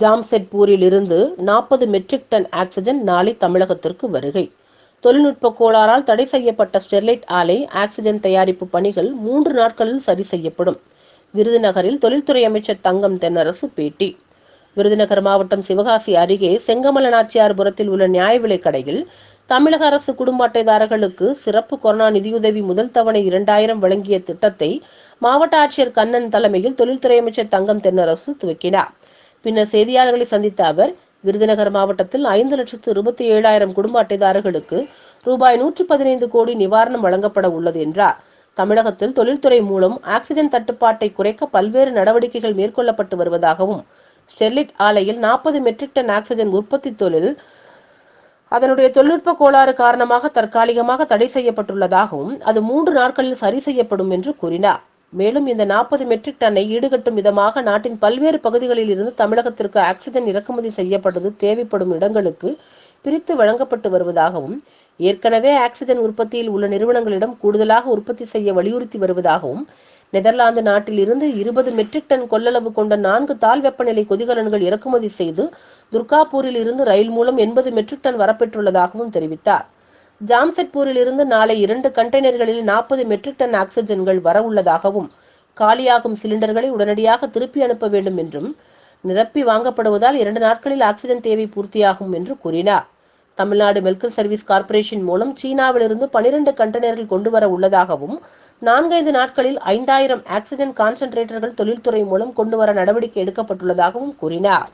ஜாம்செட்பூரில் இருந்து நாற்பது matric ton oxygen நாளை தமிழகத்திற்கு வருகை. தொழில்நுட்ப கோளாறால் தடை செய்யப்பட்ட ஸ்டெர்லைட் ஆலை ஆக்சிஜன் தயாரிப்பு பணிகள் மூன்று நாட்களில் சரி செய்யப்படும். விருதுநகரில் தொழில்துறை அமைச்சர் தங்கம் தென்னரசு பேட்டி. விருதுநகர் மாவட்டம் சிவகாசி அருகே செங்கமல நாச்சியார்புரத்தில் உள்ள நியாய விலைக் கடையில் தமிழக அரசு குடும்ப அட்டைதாரர்களுக்கு சிறப்பு கொரோனா நிதியுதவி முதல் தவணை இரண்டாயிரம் வழங்கிய திட்டத்தை மாவட்ட ஆட்சியர் கண்ணன் தலைமையில் தொழில்துறை அமைச்சர் தங்கம் தென்னரசு துவக்கினார். பின்னர் செய்தியாளர்களை சந்தித்த அவர் விருதுநகர் மாவட்டத்தில் ஐந்து லட்சத்து இருபத்தி ஏழாயிரம் குடும்ப அட்டைதாரர்களுக்கு ரூபாய் நூற்று பதினைந்து கோடி நிவாரணம் வழங்கப்பட உள்ளது என்றார். தமிழகத்தில் தொழில்துறை மூலம் ஆக்சிஜன் தட்டுப்பாட்டை குறைக்க பல்வேறு நடவடிக்கைகள் மேற்கொள்ளப்பட்டு வருவதாகவும் ஸ்டெர்லைட் ஆலையில் நாற்பது மெட்ரிக் டன் ஆக்சிஜன் உற்பத்தி தொழில் அதனுடைய தொழில்நுட்ப கோளாறு காரணமாக தற்காலிகமாக தடை செய்யப்பட்டுள்ளதாகவும் அது மூன்று நாட்களில் சரி செய்யப்படும் என்று கூறினார். மேலும் இந்த நாற்பது மெட்ரிக் டன்னை ஈடுகட்டும் விதமாக நாட்டின் பல்வேறு பகுதிகளில் இருந்து தமிழகத்திற்கு ஆக்சிஜன் இறக்குமதி செய்யப்பட்டது தேவைப்படும் இடங்களுக்கு பிரித்து வழங்கப்பட்டு வருவதாகவும் ஏற்கனவே ஆக்சிஜன் உற்பத்தியில் உள்ள நிறுவனங்களிடம் கூடுதலாக உற்பத்தி செய்ய வலியுறுத்தி வருவதாகவும் நெதர்லாந்து நாட்டில் இருந்து இருபது மெட்ரிக் டன் கொள்ளளவு கொண்ட நான்கு தாழ் வெப்பநிலை கொதிகலன்கள் இறக்குமதி செய்து துர்காப்பூரில் இருந்து ரயில் மூலம் எண்பது மெட்ரிக் டன் வரப்பெற்றுள்ளதாகவும் தெரிவித்தார். ஜாம்செட்பூரில் இருந்து நாளை இரண்டு கண்டெய்னர்களில் நாற்பது மெட்ரிக் டன் ஆக்சிஜன்கள் வர உள்ளதாகவும் காலியாகும் சிலிண்டர்களை உடனடியாக திருப்பி அனுப்ப வேண்டும் என்றும் நிரப்பி வாங்கப்படுவதால் இரண்டு நாட்களில் ஆக்சிஜன் தேவை பூர்த்தியாகும் என்று கூறினார். தமிழ்நாடு மெல்கல் சர்வீஸ் கார்ப்பரேஷன் மூலம் சீனாவிலிருந்து பனிரெண்டு கண்டெய்னர்கள் கொண்டு வர உள்ளதாகவும் நான்கைந்து நாட்களில் ஐந்தாயிரம் ஆக்சிஜன் கான்சென்ட்ரேட்டர்கள் தொழில்துறை மூலம் கொண்டு வர நடவடிக்கை எடுக்கப்பட்டுள்ளதாகவும் கூறினார்.